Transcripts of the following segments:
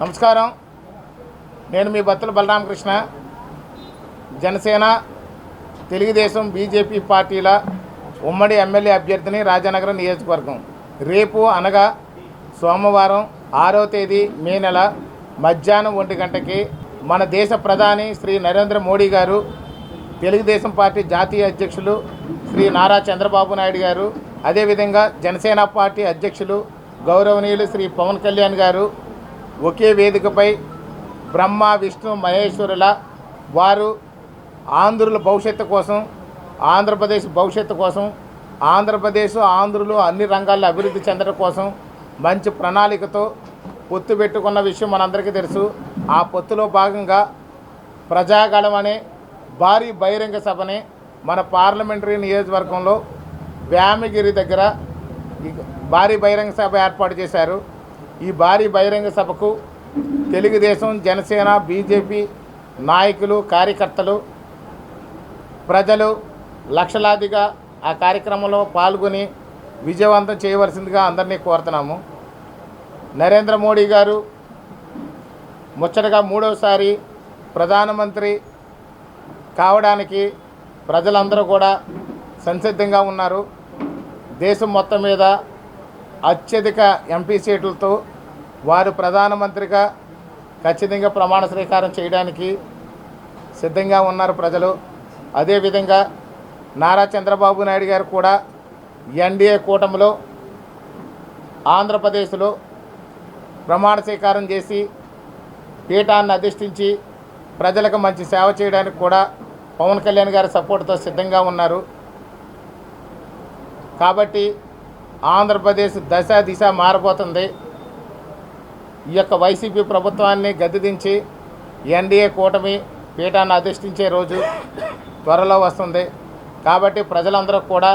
నమస్కారం. నేను మీ బత్తుల బలరామకృష్ణ. జనసేన తెలుగుదేశం బీజేపీ పార్టీల ఉమ్మడి ఎమ్మెల్యే అభ్యర్థిని రాజానగరం నియోజకవర్గం. రేపు అనగా సోమవారం ఆరో తేదీ మే నెల మధ్యాహ్నం ఒంటి గంటకి మన దేశ ప్రధాని శ్రీ నరేంద్ర మోడీ గారు తెలుగుదేశం పార్టీ జాతీయ అధ్యక్షులు శ్రీ నారా చంద్రబాబు నాయుడు గారు అదేవిధంగా జనసేన పార్టీ అధ్యక్షులు గౌరవనీయులు శ్రీ పవన్ కళ్యాణ్ గారు ఒకే వేదికపై బ్రహ్మ విష్ణు మహేశ్వరుల వారు ఆంధ్రుల భవిష్యత్తు కోసం ఆంధ్రప్రదేశ్ భవిష్యత్తు కోసం ఆంధ్రప్రదేశ్ ఆంధ్రులు అన్ని రంగాల్లో అభివృద్ధి చెందడం కోసం మంచి ప్రణాళికతో పొత్తు పెట్టుకున్న విషయం మనందరికీ తెలుసు. ఆ పొత్తులో భాగంగా ప్రజాగళం అనే భారీ బహిరంగ సభని మన పార్లమెంటరీ నియోజకవర్గంలో వ్యామగిరి దగ్గర భారీ బహిరంగ సభ ఏర్పాటు చేశారు. ఈ భారీ బహిరంగ సభకు తెలుగుదేశం జనసేన బీజేపీ నాయకులు కార్యకర్తలు ప్రజలు లక్షలాదిగా ఆ కార్యక్రమంలో పాల్గొని విజయవంతం చేయవలసిందిగా అందరినీ కోరుతున్నాము. నరేంద్ర మోడీ గారు ముచ్చటగా మూడవసారి ప్రధానమంత్రి కావడానికి ప్రజలందరూ కూడా సంసిద్ధంగా ఉన్నారు. దేశం మొత్తం మీద అత్యధిక ఎంపీ సీట్లతో వారు ప్రధానమంత్రిగా ఖచ్చితంగా ప్రమాణ స్వీకారం చేయడానికి సిద్ధంగా ఉన్నారు ప్రజలు. అదేవిధంగా నారా చంద్రబాబు నాయుడు గారు కూడా ఎన్డీఏ కూటమిలో ఆంధ్రప్రదేశ్లో ప్రమాణ స్వీకారం చేసి పీఠాన్ని అధిష్ఠించి ప్రజలకు మంచి సేవ చేయడానికి కూడా పవన్ కళ్యాణ్ గారి సపోర్ట్తో సిద్ధంగా ఉన్నారు. కాబట్టి ఆంధ్రప్రదేశ్ దశ దిశ మారిపోతుంది. ఈ యొక్క వైసీపీ ప్రభుత్వాన్ని గద్దెదించి ఎన్డీఏ కూటమి పీఠాన్ని అధిష్ఠించే రోజు త్వరలో వస్తుంది. కాబట్టి ప్రజలందరూ కూడా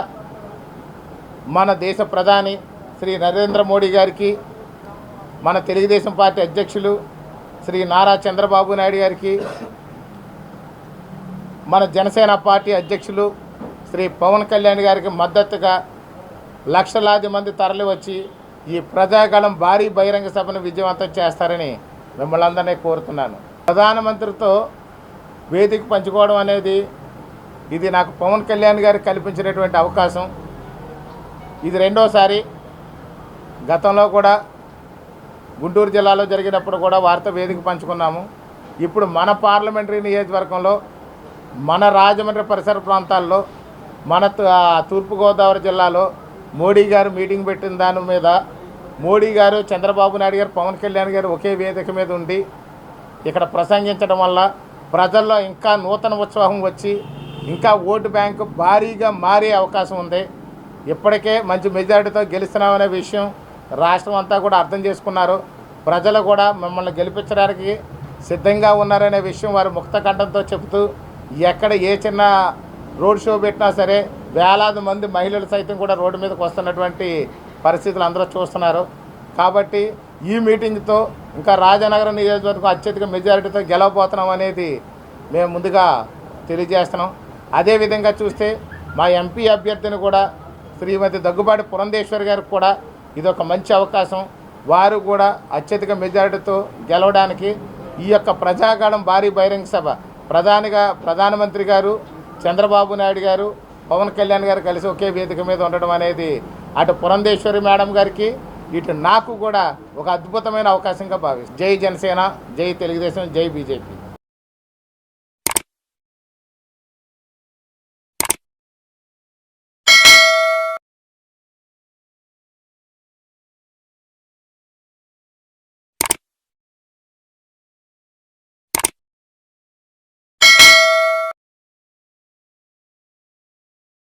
మన దేశ ప్రధాని శ్రీ నరేంద్ర మోడీ గారికి మన తెలుగుదేశం పార్టీ అధ్యక్షులు శ్రీ నారా చంద్రబాబు నాయుడు గారికి మన జనసేన పార్టీ అధ్యక్షులు శ్రీ పవన్ కళ్యాణ్ గారికి మద్దతుగా లక్షలాది మంది తరలి వచ్చి ఈ ప్రజాగళం భారీ బహిరంగ సభను విజయవంతం చేస్తారని మిమ్మల్ని అందరినీ కోరుతున్నాను. ప్రధానమంత్రితో వేదిక పంచుకోవడం అనేది ఇది నాకు పవన్ కళ్యాణ్ గారు కల్పించినటువంటి అవకాశం. ఇది రెండోసారి గతంలో కూడా గుంటూరు జిల్లాలో జరిగినప్పుడు కూడా వార్త వేదిక పంచుకున్నాము. ఇప్పుడు మన పార్లమెంటరీ నియోజకవర్గంలో మన రాజమండ్రి పరిసర ప్రాంతాల్లో మన తూర్పుగోదావరి జిల్లాలో మోడీ గారు మీటింగ్ పెట్టిన దాని మీద మోడీ గారు చంద్రబాబు నాయుడు గారు పవన్ కళ్యాణ్ గారు ఒకే వేదిక మీద ఉండి ఇక్కడ ప్రసంగించడం వల్ల ప్రజల్లో ఇంకా నూతన ఉత్సాహం వచ్చి ఇంకా ఓటు బ్యాంకు భారీగా మారే అవకాశం ఉంది. ఇప్పటికే మంచి మెజారిటీతో గెలుస్తున్నామనే విషయం రాష్ట్రం అంతా కూడా అర్థం చేసుకున్నారు. ప్రజలు కూడా మిమ్మల్ని గెలిపించడానికి సిద్ధంగా ఉన్నారనే విషయం వారు ముక్త చెబుతూ ఎక్కడ ఏ చిన్న రోడ్ షో పెట్టినా సరే వేలాది మంది మహిళలు సైతం కూడా రోడ్డు మీదకి వస్తున్నటువంటి పరిస్థితులు అందరూ చూస్తున్నారు. కాబట్టి ఈ మీటింగ్తో ఇంకా రాజనగరం నియోజకవర్గం అత్యధిక మెజారిటీతో గెలవబోతున్నాం అనేది మేము ముందుగా తెలియజేస్తున్నాం. అదేవిధంగా చూస్తే మా ఎంపీ అభ్యర్థిని కూడా శ్రీమతి దగ్గుబాటి పురంధేశ్వరి గారికి కూడా ఇది ఒక మంచి అవకాశం. వారు కూడా అత్యధిక మెజారిటీతో గెలవడానికి ఈ యొక్క ప్రజాగాఢం భారీ బహిరంగ సభ ప్రధానిగా ప్రధానమంత్రి గారు చంద్రబాబు నాయుడు గారు పవన్ కళ్యాణ్ గారు కలిసి ఒకే వేదిక మీద ఉండడం అనేది అటు పురంధేశ్వరి మేడం గారికి ఇటు నాకు కూడా ఒక అద్భుతమైన అవకాశంగా భావిస్తాను జై జనసేన జై తెలుగుదేశం జై బీజేపీ.